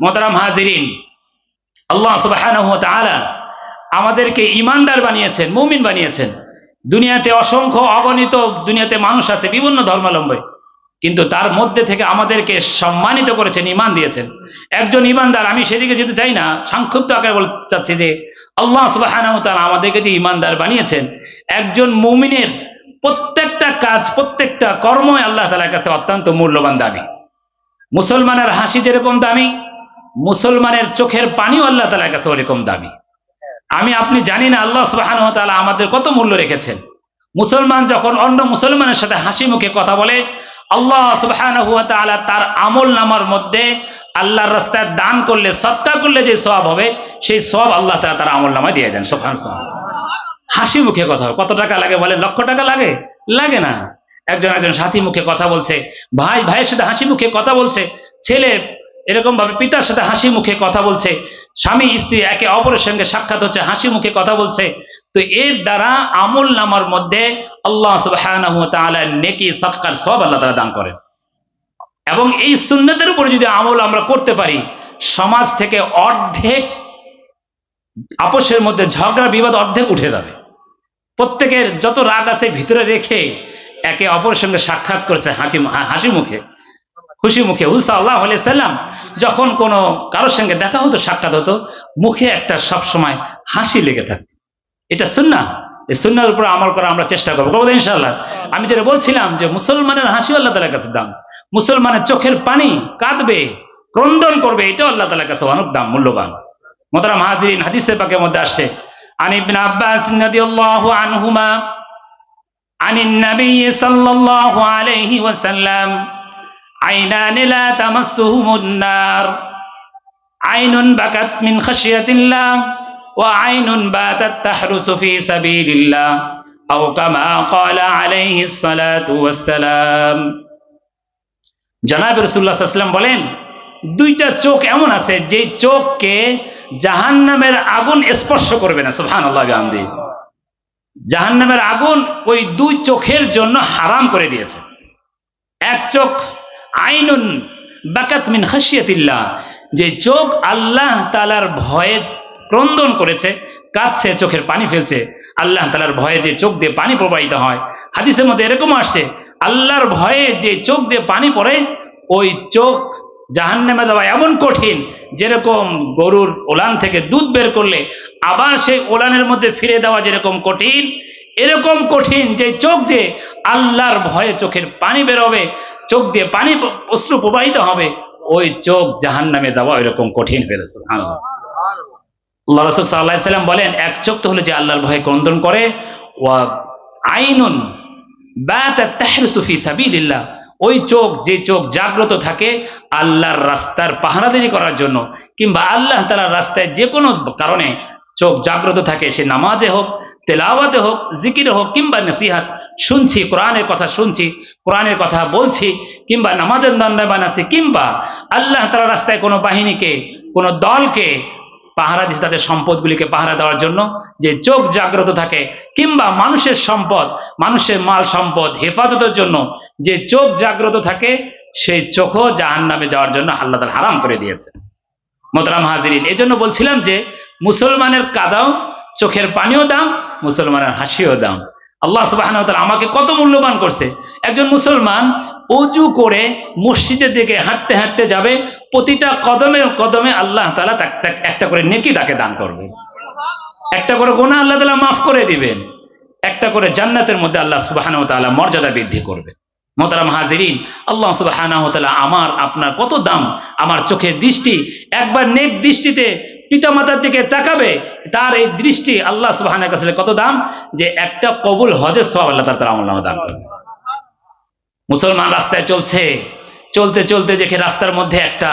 মোতারাম হাজিরিন, আল্লাহ ওয়া আমাদেরকে ইমানদার বানিয়েছেন, মুমিন বানিয়েছেন। দুনিয়াতে অসংখ্য অগণিত, দুনিয়াতে মানুষ আছে, বিভিন্ন ধর্মাবলম্বী। কিন্তু তার মধ্যে থেকে আমাদেরকে সম্মানিত করেছেন ইমান দিয়েছেন। একজন ইমানদার আমি সেদিকে যেতে চাই না, সংক্ষিপ্ত আকারে বলতে চাচ্ছি যে, আল্লাহ ওয়া আমাদেরকে যে ইমানদার বানিয়েছেন, একজন মুমিনের প্রত্যেকটা কাজ, প্রত্যেকটা কর্মই আল্লাহ তাআলার কাছে অত্যন্ত মূল্যবান দামি। মুসলমানের হাসি যেরকম দামি মুসলমানের চোখের পানিও আল্লাহ তালার কাছে ওরকম দামি। আমি, আপনি জানি না, আল্লাহ সুবাহান তাআলা আমাদের কত মূল্য রেখেছেন। মুসলমান যখন অন্য মুসলমানের সাথে হাসি মুখে কথা বলে, আল্লাহ সুবাহান তাআলা তার আমল নামার মধ্যে আল্লাহর রাস্তায় দান করলে সৎকা করলে যে সব হবে, সেই সব আল্লাহ তাআলা তার আমল নামায় দিয়ে দেন সোফান হাসি মুখে কথা। কত টাকা লাগে বলে লক্ষ টাকা লাগে? লাগে না। একজন একজন সাথী মুখে কথা বলছে, ভাই, ভাইয়ের সাথে হাসি মুখে কথা বলছে, ছেলে এরকম ভাবে পিতার সাথে হাসি মুখে কথা বলছে। স্বামী, স্ত্রী একে অপরের সঙ্গে সাক্ষাৎ হচ্ছে, হাসি মুখে কথা বলছে। তো এর দ্বারা আমল নামার মধ্যে আল্লাহ নেকি সৎকার সব আল্লাহ তাআলা দান করেন। এবং এই সুন্নতের উপরে যদি আমল আমরা করতে পারি, সমাজ থেকে অর্ধেক আপসের মধ্যে ঝগড়া, বিবাদ অর্ধেক উঠে যাবে। প্রত্যেকের যত রাগ আছে ভিতরে রেখে একে অপরের সঙ্গে সাক্ষাৎ করেছে হাসি মুখে, খুশি মুখে। হুসা আল্লাহ সাল্লাম যখন কোনো কারোর সঙ্গে দেখা হতো, সাক্ষাৎ হতো, মুখে একটা সব সময় হাসি লেগে থাকতো। এটা সুন্না এই সুন্নার উপর আমল করা আমরা চেষ্টা করব। করব ইনশাল্লাহ আমি যেটা বলছিলাম যে মুসলমানের হাসি আল্লাহ তালার কাছে দাম। মুসলমানের চোখের পানি কাঁদবে, ক্রন্দন করবে, এটাও আল্লাহ তালার কাছে অনেক দাম, মূল্যবান। মোতারাম হাজিরিন হাদিসে পাকে মধ্যে আসছে আনিবিন আব্বাস আনহুমা, আনিন নবী সাল্লাল্লাহু আলাইহি ওয়াসাল্লাম عينان لا تمسهم النار عين بكت من خشية الله وعين باتت تحرس في سبيل الله أو كما قال عليه الصلاة والسلام জনাব রসুল্লাহ সাল্লাম বলেন দুইটা চোখ এমন আছে যে চোখকে জাহান্নামের আগুন স্পর্শ করবে না সুহান আল্লাহ গান্ধী জাহান্নামের আগুন ওই দুই চোখের জন্য হারাম করে দিয়েছে এক চোখ আইনুন বাকাত মিন যে চোখ আল্লাহ তালার ভয়ে ক্রন্দন করেছে, কাঁদছে, চোখের পানি ফেলছে। আল্লাহ তালার ভয়ে যে চোখ দিয়ে পানি প্রবাহিত হয়। হাদিসের মধ্যে এরকম আসছে, আল্লাহর ভয়ে যে চোখ দিয়ে পানি পড়ে, ওই চোখ জাহান্নামে দেওয়া এমন কঠিন, যেরকম গরুর ওলান থেকে দুধ বের করলে আবার সেই ওলানের মধ্যে ফিরে দেওয়া যেরকম কঠিন, এরকম কঠিন যে চোখ দিয়ে আল্লাহর ভয়ে চোখের পানি বেরোবে চোখ দিয়ে পানি অশ্রু প্রবাহিত হবে, ওই চোখ জাহান নামে দেওয়া এরকম কঠিন হয়ে আল্লাহ রসুল সাল্লাহ সাল্লাম বলেন, এক চোখ তো হলো যে আল্লাহর ভয়ে ক্রন্দন করে ও আইনুন ওই চোখ, যে চোখ জাগ্রত থাকে আল্লাহর রাস্তার পাহারাদারি করার জন্য, কিংবা আল্লাহ তালার রাস্তায় যে কোনো কারণে চোখ জাগ্রত থাকে, সে নামাজে হোক, তেলাওয়াতে হোক, জিকিরে হোক, কিংবা নসিহাত, শুনছি, কোরআনের কথা শুনছি কোরআনের কথা বলছি, কিংবা নামাজের দণ্ডে বানাচ্ছি, কিংবা আল্লাহ তালা রাস্তায় কোনো বাহিনীকে, কোনো দলকে পাহারা দিচ্ছে তাদের সম্পদগুলিকে পাহারা দেওয়ার জন্য, যে চোখ জাগ্রত থাকে, কিংবা মানুষের সম্পদ, মানুষের মাল সম্পদ হেফাজতের জন্য যে চোখ জাগ্রত থাকে, সেই চোখও জাহান নামে যাওয়ার জন্য আল্লাহ তালা হারাম করে দিয়েছে। মোতরাম হাজিরিন এই জন্য বলছিলাম যে, মুসলমানের কাদাও চোখের পানিও দাম, মুসলমানের হাসিও দাম। আল্লাহ সুবাহ আমাকে কত মূল্যবান করছে। একজন মুসলমান অজু করে মসজিদের দিকে হাঁটতে হাঁটতে যাবে, প্রতিটা কদমে কদমে আল্লাহ তালা একটা করে নেকি তাকে দান করবে। একটা করে গোনা আল্লাহ তালা মাফ করে দিবেন। একটা করে জান্নাতের মধ্যে আল্লাহ সুবাহ মর্যাদা বৃদ্ধি করবে। মোতারাম হাজিরিন, আল্লাহ সুবাহ আমার, আপনার কত দাম, আমার চোখের দৃষ্টি, একবার নেক দৃষ্টিতে পিতামাতার দিকে তাকাবে, তার এই দৃষ্টি আল্লাহ সুবাহানের কাছে কত দাম? যে একটা কবুল হজের সব আল্লাহ তার আমল দান করবে মুসলমান রাস্তায় চলছে, চলতে চলতে দেখে রাস্তার মধ্যে একটা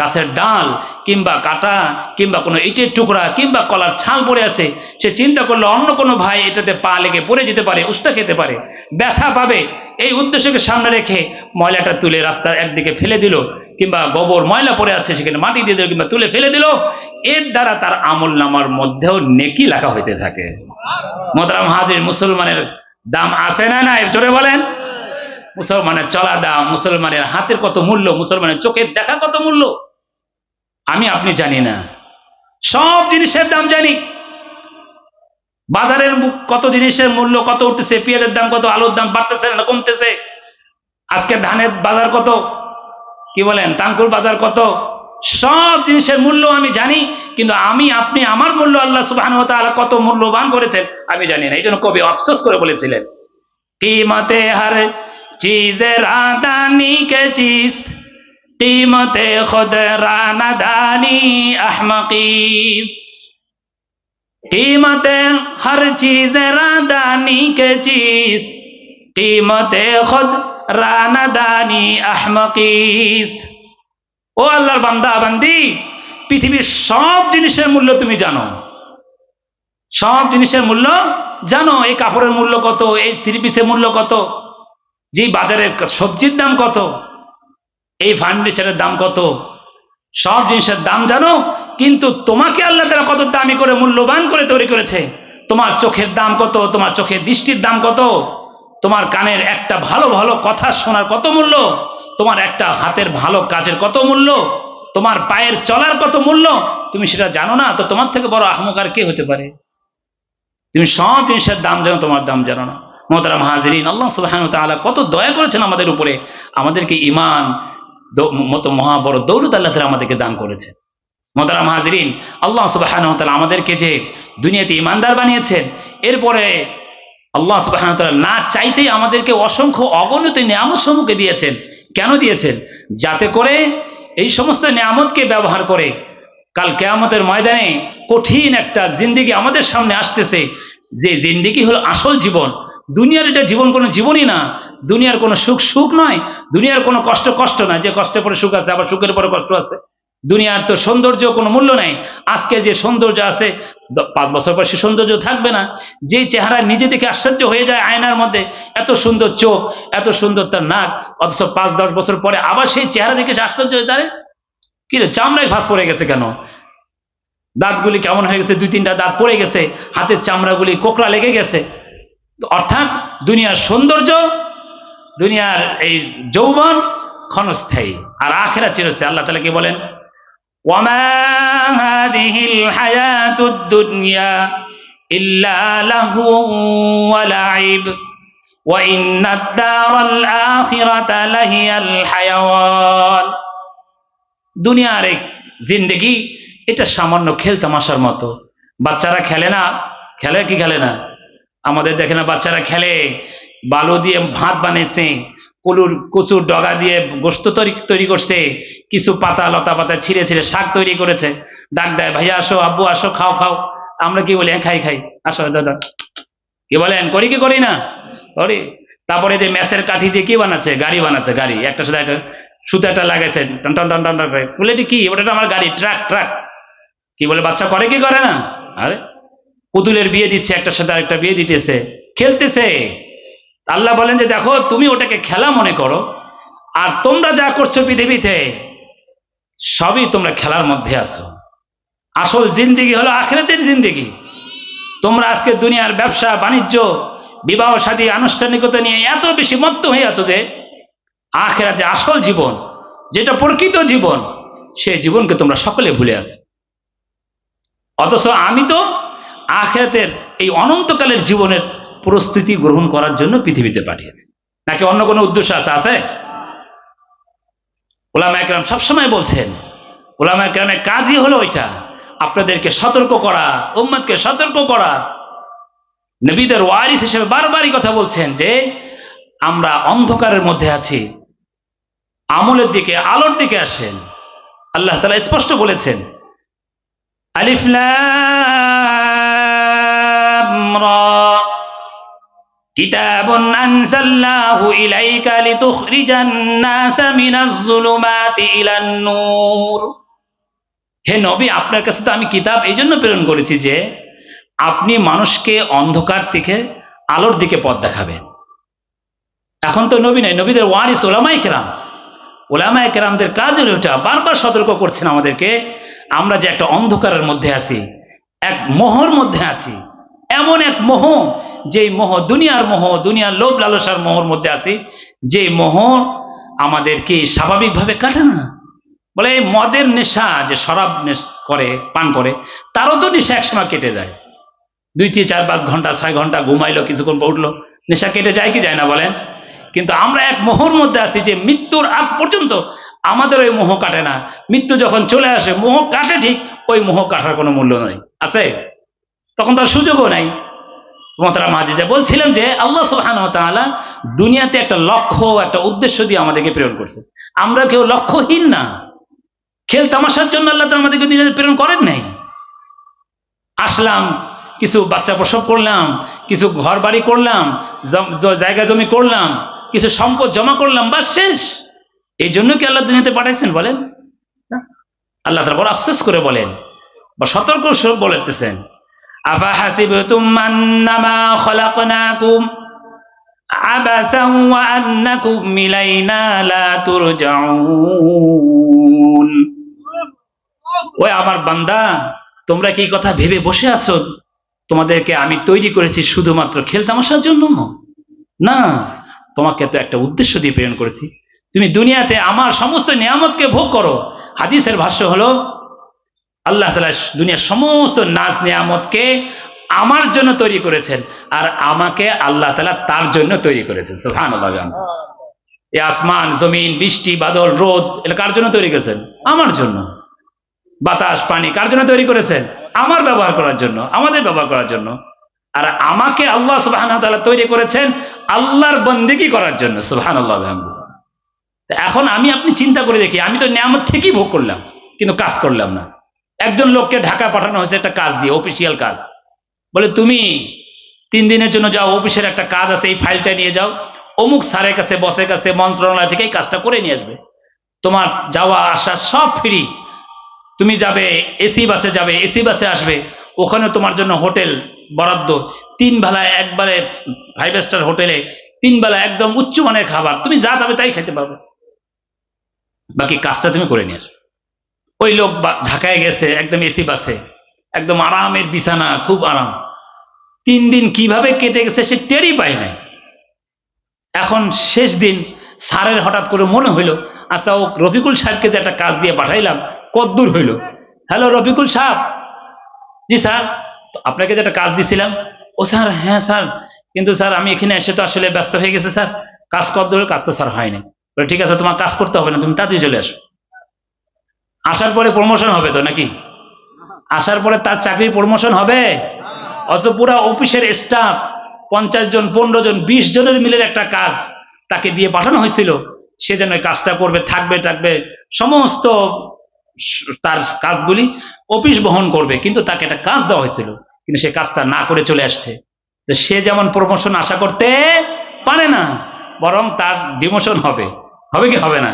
গাছের ডাল কিংবা কাটা কিংবা কোনো ইটের টুকরা কিংবা কলার ছাল পড়ে আছে। সে চিন্তা করল, অন্য কোনো ভাই এটাতে পা লেগে পড়ে যেতে পারে উষ্টা খেতে পারে, ব্যথা পাবে। এই উদ্দেশ্যকে সামনে রেখে ময়লাটা তুলে রাস্তার একদিকে ফেলে দিল। কিংবা গোবর, ময়লা পড়ে আছে সেখানে মাটি দিয়ে দিল কিংবা তুলে ফেলে দিল, এর দ্বারা তার আমল নামার মধ্যেও নেকি লেখা হইতে থাকে। মোদরাম হাজির মুসলমানের দাম আছে না না জোরে বলেন। মুসলমানের চলা দাম, মুসলমানের হাতের কত মূল্য, মুসলমানের চোখের দেখা কত মূল্য? আমি, আপনি জানি না। সব জিনিসের দাম জানি। বাজারের কত জিনিসের মূল্য কত উঠতেছে, পেঁয়াজের দাম কত, আলুর দাম বাড়তেছে না কমতেছে? আজকে ধানের বাজার কত? কি বলেন, তাঙ্কুর বাজার কত? সব জিনিসের মূল্য আমি জানি, কিন্তু আমি, আপনি, আমার মূল্য আল্লাহ সুবাহ কত মূল্যবান করেছেন আমি জানি না। এই জন্য কবি আফসোস করে বলেছিলেন, কিমতে হার چیز رادانی کے چیز قیمت خود راندانی احمقیز قیمت ہر রানাদানি আহমকিস। ও আল্লাহর বান্দা, বান্দি, পৃথিবীর সব জিনিসের মূল্য তুমি জানো। সব জিনিসের মূল্য জানো। এই কাপড়ের মূল্য কত? এই থ্রি পিসের মূল্য কত? যে বাজারের সবজির দাম কত? এই ফার্নিচারের দাম কত? সব জিনিসের দাম জানো, কিন্তু তোমাকে আল্লাহ তারা কত দামি করে, মূল্যবান করে তৈরি করেছে? তোমার চোখের দাম কত? তোমার চোখের দৃষ্টির দাম কত? তোমার কানের একটা ভালো ভালো কথা শোনার কত মূল্য? তোমার একটা হাতের ভালো কাজের কত মূল্য? তোমার পায়ের চলার কত মূল্য? তুমি সেটা জানো না, তো তোমার থেকে বড় আহমকার কে হতে পারে? তুমি সব জিনিসের দাম জানো, তোমার দাম জানো না। মোহতারাম হাজিরিন, আল্লাহ সুবাহান তাআলা কত দয়া করেছেন আমাদের উপরে। আমাদেরকে ইমান মতো মহা বড় দৌলত আল্লাহ তাআলা আমাদেরকে দান করেছে মোহতারাম হাজিরিন, আল্লাহ সুবাহান তাআলা আমাদেরকে যে দুনিয়াতে ইমানদার বানিয়েছেন, এরপরে আল্লাহ সুবাহান না চাইতেই আমাদেরকে অসংখ্য অগণিত নিয়ামত সমূহকে দিয়েছেন। কেন দিয়েছেন? যাতে করে এই সমস্ত নিয়ামতকে ব্যবহার করে কাল কেয়ামতের ময়দানে কঠিন একটা জিন্দিগি আমাদের সামনে আসতেছে। যে জিন্দিগি হলো আসল জীবন। দুনিয়ার এটা জীবন কোনো জীবনই না। দুনিয়ার কোনো সুখ সুখ নয়। দুনিয়ার কোনো কষ্ট কষ্ট নয়। যে কষ্টের পরে সুখ আছে, আবার সুখের পরে কষ্ট আছে। দুনিয়ার তো সৌন্দর্য কোনো মূল্য নাই। আজকে যে সৌন্দর্য আছে পাঁচ বছর পর সে সৌন্দর্য থাকবে না। যে চেহারা নিজে দেখে আশ্চর্য হয়ে যায় আয়নার মধ্যে, এত সুন্দর চোখ, এত সুন্দর তার নাক, অথচ পাঁচ, দশ বছর পরে আবার সেই চেহারা দেখে সে আশ্চর্য হয়ে দাঁড়ে কি চামড়ায় ফাঁস পড়ে গেছে কেন? দাঁতগুলি কেমন হয়ে গেছে? দুই, তিনটা দাঁত পড়ে গেছে, হাতের চামড়াগুলি কোকড়া লেগে গেছে। অর্থাৎ দুনিয়ার সৌন্দর্য, দুনিয়ার এই যৌবন ক্ষণস্থায়ী, আর আখেরা চিরস্থায়ী। আল্লাহ তালা কি বলেন? وما هذه الحياة الدنيا إلا لهو ولعب وإن الدار الآخرة لهي الحيوان দুনিয়ার এক জিন্দগি এটা সামান্য খেল তামাশার মতো বাচ্চারা খেলে না খেলে কি খেলে না আমাদের দেখে না বাচ্চারা খেলে বালু দিয়ে ভাত বানিয়েছে কলুর কচুর ডগা দিয়ে গোস্ত তৈরি তৈরি করছে। কিছু পাতা লতা পাতা ছিঁড়ে ছিঁড়ে শাক তৈরি করেছে। ডাক দেয়, ভাইয়া আসো, আব্বু আসো, খাও খাও। আমরা কি বলি হ্যাঁ খাই খাই। আসো, দাদা। কি বলেন, করি কি করি না? করি। তারপরে যে ম্যাসের কাঠি দিয়ে কি বানাচ্ছে? গাড়ি বানাচ্ছে, গাড়ি। একটা সাথে একটা সুতাটা লাগাইছে, টন টন টন টন করে। বলে কি? ওটা আমার গাড়ি, ট্রাক ট্রাক। কি বলে, বাচ্চা করে কি করে না? আরে, পুতুলের বিয়ে দিচ্ছে একটা সাথে আরেকটা বিয়ে দিতেছে। খেলতেছে। আল্লাহ বলেন যে, দেখো, তুমি ওটাকে খেলা মনে করো, আর তোমরা যা করছ পৃথিবীতে, সবই তোমরা খেলার মধ্যে আছো। আসল জিন্দিগি হলো আখেরাতের জিন্দিগি। তোমরা আজকে দুনিয়ার ব্যবসা, বাণিজ্য, বিবাহ সাদী, আনুষ্ঠানিকতা নিয়ে এত বেশি মত্ত হয়ে আছো যে আখেরা যে আসল জীবন, যেটা প্রকৃত জীবন সেই জীবনকে তোমরা সকলে ভুলে আছো। অথচ আমি তো আখেরাতের এই অনন্তকালের জীবনের প্রস্তুতি গ্রহণ করার জন্য পৃথিবীতে পাঠিয়েছি। নাকি অন্য কোনো উদ্দেশ্য আছে? আছে? ওলামা একরাম সবসময় বলছেন, ওলামা একরামের কাজই হলো ওইটা, আপনাদেরকে সতর্ক করা, উম্মতকে সতর্ক করা। নবীদের ওয়ারিস হিসেবে বারবারই কথা বলছেন যে, আমরা অন্ধকারের মধ্যে আছি, আমলের দিকে, আলোর দিকে আসেন। আল্লাহ তালা স্পষ্ট বলেছেন, আলিফ লাম রা كتاب أنزلناه إليك لتخرج الناس من الظلمات إلى النور হে নবী আপনার কাছে তো আমি কিতাব এই জন্য প্রেরণ করেছি যে আপনি মানুষকে অন্ধকার থেকে আলোর দিকে পথ দেখাবেন এখন তো নবী নয় নবীদের ওয়ারিস ওলামাই কেরাম ওলামাই কেরামদের কাজ হলো ওটা বারবার সতর্ক করছেন আমাদেরকে আমরা যে একটা অন্ধকারের মধ্যে আছি এক মোহর মধ্যে আছি এমন এক মোহ যেই মোহ, দুনিয়ার মোহ, দুনিয়ার লোভ লালসার মোহর মধ্যে আছি যে মোহ আমাদেরকে স্বাভাবিকভাবে কাটে না। বলে এই মদের নেশা যে শরাব করে, পান করে, তারও তো নেশা একসময় কেটে যায়। দুই তিন চার পাঁচ ঘণ্টা, ছয় ঘণ্টা ঘুমাইলো, কিছুক্ষণ উঠল, নেশা কেটে যায় কি যায় না বলেন? কিন্তু আমরা এক মোহর মধ্যে আছি যে মৃত্যুর আগ পর্যন্ত আমাদের ওই মোহ কাটে না। মৃত্যু যখন চলে আসে, মোহ কাটে ঠিক, ওই মোহ কাটার কোনো মূল্য নেই। আছে? তখন তার সুযোগও নাই। মতারা মাঝে যে বলছিলেন যে, আল্লাহ সুবহান দুনিয়াতে একটা লক্ষ্য একটা উদ্দেশ্য দিয়ে আমাদেরকে প্রেরণ করছে। আমরা কেউ লক্ষ্যহীন না। খেল তামাশার জন্য আল্লাহ তাআলা আমাদেরকে দুনিয়াতে প্রেরণ করেন নাই। আসলাম, কিছু বাচ্চা প্রসব করলাম, কিছু ঘর বাড়ি করলাম জায়গা জমি করলাম, কিছু সম্পদ জমা করলাম, বাস শেষ। এই জন্য কি আল্লাহ দুনিয়াতে পাঠাইছেন বলেন? আল্লাহ তারা বড় আফসোস করে বলেন বা সতর্ক বলেতেছেন। আফা হাসিবতুম আন্নামা খলাকনাকুম আবাসান ওয়া আন্নাকুম ইলাইনা ওই আমার বান্দা, তোমরা কি কথা ভেবে বসে আছো? তোমাদেরকে আমি তৈরি করেছি শুধুমাত্র খেলতামাশার জন্য? না, তোমাকে তো একটা উদ্দেশ্য দিয়ে প্রেরণ করেছি। তুমি দুনিয়াতে আমার সমস্ত নিয়ামতকে ভোগ করো। হাদিসের ভাষ্য হলো আল্লাহ তালা দুনিয়ার সমস্ত নাজ নিয়ামতকে আমার জন্য তৈরি করেছেন আর আমাকে আল্লাহ তালা তার জন্য তৈরি করেছেন সুহান এই আসমান, জমিন, বৃষ্টি, বাদল, রোদ এটা কার জন্য তৈরি করেছেন? আমার জন্য। বাতাস, পানি কার জন্য তৈরি করেছেন? আমার ব্যবহার করার জন্য, আমাদের ব্যবহার করার জন্য। আর আমাকে আল্লাহ সুবাহ তৈরি করেছেন আল্লাহর বন্দিগি করার জন্য সুবাহান আল্লাহ এখন আমি, আপনি চিন্তা করে দেখি, আমি তো নিয়ামত ঠিকই ভোগ করলাম, কিন্তু কাজ করলাম না। একজন লোককে ঢাকা পাঠানো হয়েছে, একটা কাজ দিয়ে অফিসিয়াল কাজ। বলে, তুমি তিন দিনের জন্য যাও, অফিসের একটা কাজ আছে, এই ফাইলটা নিয়ে যাও। অমুক স্যারের কাছে, বসের কাছে, মন্ত্রণালয় থেকে এই কাজটা করে নিয়ে আসবে। তোমার যাওয়া আসা সব ফ্রি তুমি যাবে, এসি বাসে যাবে, এসি বাসে আসবে। ওখানে তোমার জন্য হোটেল বরাদ্দ। তিন বেলা একবারে ফাইভ স্টার হোটেলে, তিন বেলা একদম উচ্চমানের খাবার। তুমি যা যাবে তাই খেতে পারবে। বাকি কাজটা তুমি করে নিয়ে আসবে। ওই লোক ঢাকায় গেছে, একদম এসি বাসে। একদম আরামের বিছানা, খুব আরাম। তিন দিন কীভাবে কেটে গেছে সে টেরই পায় নাই। এখন শেষ দিন স্যারের হঠাৎ করে মনে হইল আচ্ছা ও রফিকুল সাহেবকে যে একটা কাজ দিয়ে পাঠাইলাম, কদ্দূর হইল। হ্যালো, রফিকুল সাহেব। জি স্যার আপনাকে যে একটা কাজ দিছিলাম। ও স্যার হ্যাঁ স্যার, কিন্তু স্যার, আমি এখানে এসে তো আসলে ব্যস্ত হয়ে গেছে স্যার। কাজ কদ্দূর কাজ তো স্যার হয়নি ঠিক আছে, তোমার কাজ করতে হবে না, তুমি তাড়াতাড়ি চলে আসো। আসার পরে প্রমোশন হবে তো নাকি? আসার পরে তার চাকরির প্রমোশন হবে? অথচ পুরা অফিসের স্টাফ পঞ্চাশ জন পনেরো জন বিশ জনের মিলের একটা কাজ তাকে দিয়ে পাঠানো হয়েছিল। সে যেন কাজটা করবে থাকবে থাকবে সমস্ত তার কাজগুলি অফিস বহন করবে। কিন্তু তাকে একটা কাজ দেওয়া হয়েছিল কিন্তু সে কাজটা না করে চলে আসছে। তো সে যেমন প্রমোশন আশা করতে পারে না বরং তার ডিমোশন হবে। হবে কি হবে না?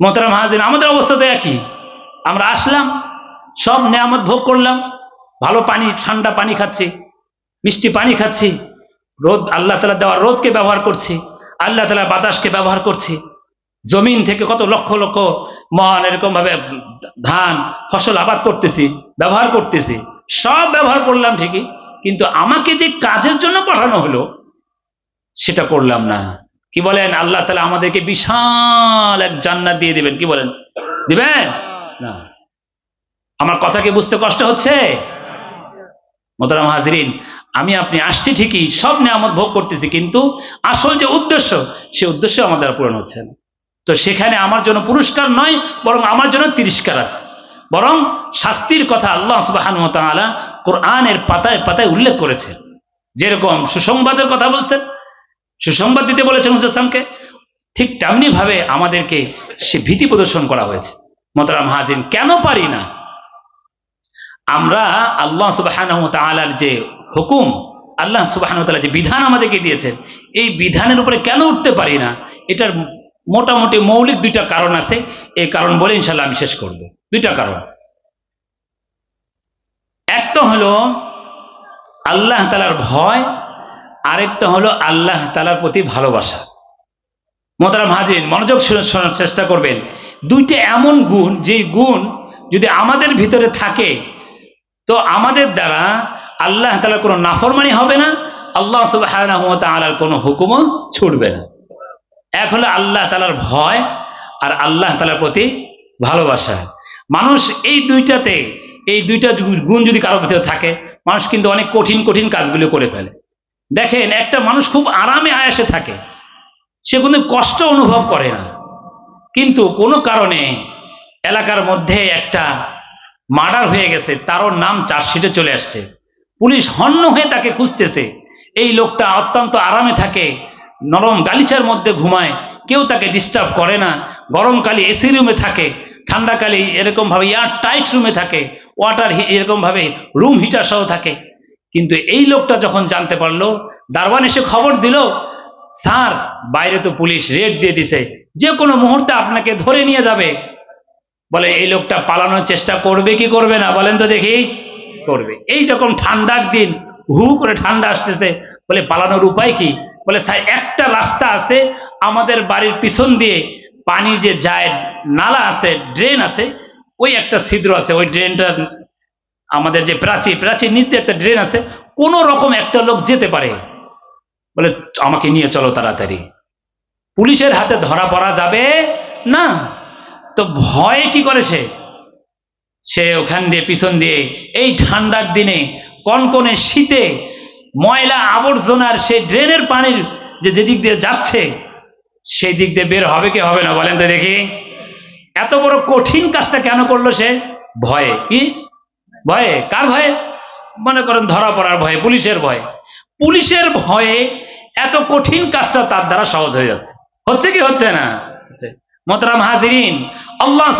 মোহতারাম হাজিন আমাদের অবস্থা তো একই। আমরা আসলাম, সব নিয়ামত ভোগ করলাম, ভালো পানি, ঠান্ডা পানি খাচ্ছি, মিষ্টি পানি খাচ্ছি, রোদ, আল্লাহ তালা দেওয়ার রোদকে ব্যবহার করছি, আল্লাহ তালা বাতাসকে ব্যবহার করছি। জমিন থেকে কত লক্ষ লক্ষ মন এরকম ভাবে ধান, ফসল আবাদ করতেছি, ব্যবহার করতেছি, সব ব্যবহার করলাম ঠিকই, কিন্তু আমাকে যে কাজের জন্য পাঠানো হলো, সেটা করলাম না। কি বলেন? আল্লাহ তালা আমাদেরকে বিশাল এক জান্নাত দিয়ে দিবেন। কি বলেন? দিবেন? না। আমার কথা কি বুঝতে কষ্ট হচ্ছে? মোতারাম হাজরিন আমি আপনি আসছি ঠিকই সব নিয়ামত ভোগ করতেছি কিন্তু আসল যে উদ্দেশ্য সে উদ্দেশ্য আমাদের পূরণ হচ্ছে না। তো সেখানে আমার জন্য পুরস্কার নয় বরং আমার জন্য তিরস্কার আছে। বরং শাস্তির কথা আল্লাহ সুবাহান কোরআনের পাতায় পাতায় উল্লেখ করেছেন। যেরকম সুসংবাদের কথা বলছেন সুসংবাদ দিতে বলেছেন হুসামকে ঠিক তেমনি ভাবে আমাদেরকে সে ভীতি প্রদর্শন করা হয়েছে। মোতারাম হাজিন, কেন পারি না? আমরা আল্লাহ তালার যে হুকুম, আল্লাহ তাআলা যে বিধান আমাদেরকে দিয়েছেন, এই বিধানের উপরে কেন উঠতে পারি না? এটার মোটামুটি মৌলিক দুইটা কারণ আছে। এই কারণ বলে ইনশাল্লাহ আমি শেষ করব। দুইটা কারণ। একটা হলো, আল্লাহ তালার ভয় আরেকটা হলো আল্লাহ তালার প্রতি ভালোবাসা। মোতারাম হাজির, মনোযোগ শোনার চেষ্টা করবেন। দুইটা এমন গুণ যে গুণ যদি আমাদের ভিতরে থাকে, তো আমাদের দ্বারা আল্লাহ তালার কোনো নাফরমানি হবে না, আল্লাহ সুবাহ তালার কোনো হুকুমও ছুটবে না। এক হলো আল্লাহ তালার ভয় আর আল্লাহ তালার প্রতি ভালোবাসা। মানুষ এই দুইটাতে, এই দুইটা গুণ যদি কারোর ভিতরে থাকে, মানুষ কিন্তু অনেক কঠিন কঠিন কাজগুলো করে ফেলে। দেখেন, একটা মানুষ খুব আরামে আয়াসে থাকে। সে কোনো কষ্ট অনুভব করে না। কিন্তু কোনো কারণে এলাকার মধ্যে একটা মার্ডার হয়ে গেছে, তারও নাম চার্জশিটে চলে আসছে। পুলিশ হন্য হয়ে তাকে খুঁজতেছে। এই লোকটা অত্যন্ত আরামে থাকে, নরম গালিচার মধ্যে ঘুমায়, কেউ তাকে ডিস্টার্ব করে না, গরমকালে এসি রুমে থাকে, ঠান্ডাকালে এরকমভাবে এয়ার টাইট রুমে থাকে ওয়াটার এরকম ভাবে রুম হিটার সহ থাকে। কিন্তু এই লোকটা যখন জানতে পারল দারওয়ান এসে খবর দিল, স্যার, বাইরে তো পুলিশ রেড দিয়ে দিছে। যে কোনো মুহূর্তে আপনাকে ধরে নিয়ে যাবে। বলে, এই লোকটা পালানোর চেষ্টা করবে কি করবে না, বলেন তো দেখি। করবে। এই রকম ঠান্ডার দিন, হু করে ঠান্ডা আসতেছে। বলে, পালানোর উপায় কি? বলে, স্যার, একটা রাস্তা আছে আমাদের বাড়ির পিছন দিয়ে। পানি যে যায়, নালা আছে, ড্রেন আছে, ওই একটা ছিদ্র আছে, ওই ড্রেনটা আমাদের যে প্রাচীর প্রাচীর নিচে একটা ড্রেন আছে, কোন রকম একটা লোক যেতে পারে। বলে, আমাকে নিয়ে চলো তাড়াতাড়ি। পুলিশের হাতে ধরা পড়া যাবে না। তো ভয়ে কি করে সে? সে ওখান দিয়ে, পিছন দিয়ে, এই ঠান্ডার দিনে, কনকনে শীতে, ময়লা আবর্জনার সেই ড্রেনের পানির যে যেদিক দিয়ে যাচ্ছে, সেই দিক দিয়ে বের হবে কি হবে না বলেন তো দেখি। এত বড় কঠিন কাজটা কেন করল সে? ভয়ে। কি? ভয়ে? কার ভয়ে? মনে করেন ধরা পড়ার ভয়ে, পুলিশের ভয়ে। পুলিশের ভয়ে এত কঠিন কাজটা তার দ্বারা সহজ হয়ে যাচ্ছে। হচ্ছে কি হচ্ছে না? মোতরাম হাজিরিন, আল্লাহ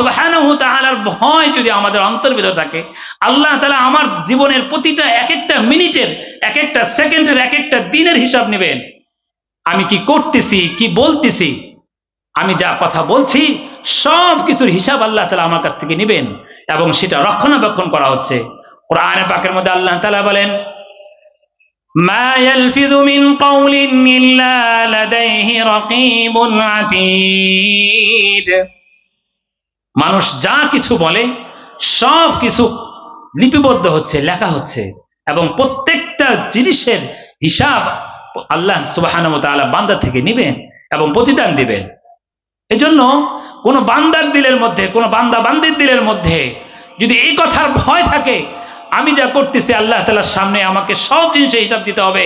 তাআলার ভয় যদি আমাদের অন্তর ভিতর থাকে, আল্লাহ তাআলা আমার জীবনের প্রতিটা এক একটা মিনিটের এক একটা সেকেন্ডের এক একটা দিনের হিসাব নেবেন। আমি কি করতেছি, কি বলতেছি, আমি যা কথা বলছি সব কিছুর হিসাব আল্লাহ তালা আমার কাছ থেকে নেবেন। এবং সেটা রক্ষণাবেক্ষণ করা হচ্ছে কোরআনে পাকের মধ্যে আল্লাহ তালা বলেন ما يلفظ من قول إلا لديه رقيب عتيد মানুষ যা কিছু বলে সব কিছু লিপিবদ্ধ হচ্ছে লেখা হচ্ছে এবং প্রত্যেকটা জিনিসের হিসাব আল্লাহ সুবাহান বান্দা থেকে নিবেন এবং প্রতিদান দিবেন এজন্য কোন বান্দার দিলের মধ্যে কোন বান্দা বান্দির দিলের মধ্যে যদি এই কথার ভয় থাকে আমি যা করতেছি আল্লাহ তালার সামনে আমাকে সব জিনিসের হিসাব দিতে হবে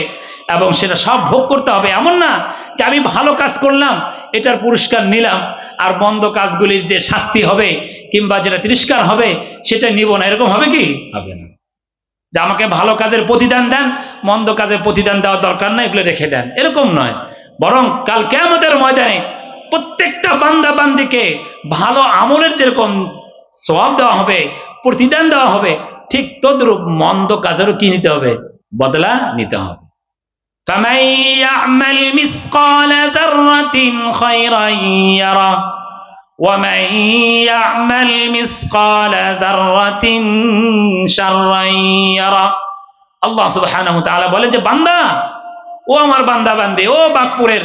এবং সেটা সব ভোগ করতে হবে। এমন না যে আমি ভালো কাজ করলাম এটার পুরস্কার নিলাম আর বন্ধ কাজগুলির যে শাস্তি হবে কিংবা যেটা তিরস্কার হবে সেটা নিব না। এরকম হবে কি? হবে না। যে আমাকে ভালো কাজের প্রতিদান দেন মন্দ কাজের প্রতিদান দেওয়ার দরকার না এগুলো রেখে দেন। এরকম নয়। বরং কাল কেমতের ময়দানে প্রত্যেকটা বান্দা বান্দিকে ভালো আমলের যেরকম সব দেওয়া হবে প্রতিদান দেওয়া হবে ঠিক তদ্রূপ মন্দ কাজেরও কি নিতে হবে বদলা নিতে হবে فمن يعمل مثقال ذرة خيرا يره ومن يعمل مثقال ذرة شرا يره আল্লাহ সুবহানাহু ওয়া তাআলা বলেন যে বান্দা ও আমার বান্দা বান্দে ও বাকপুরের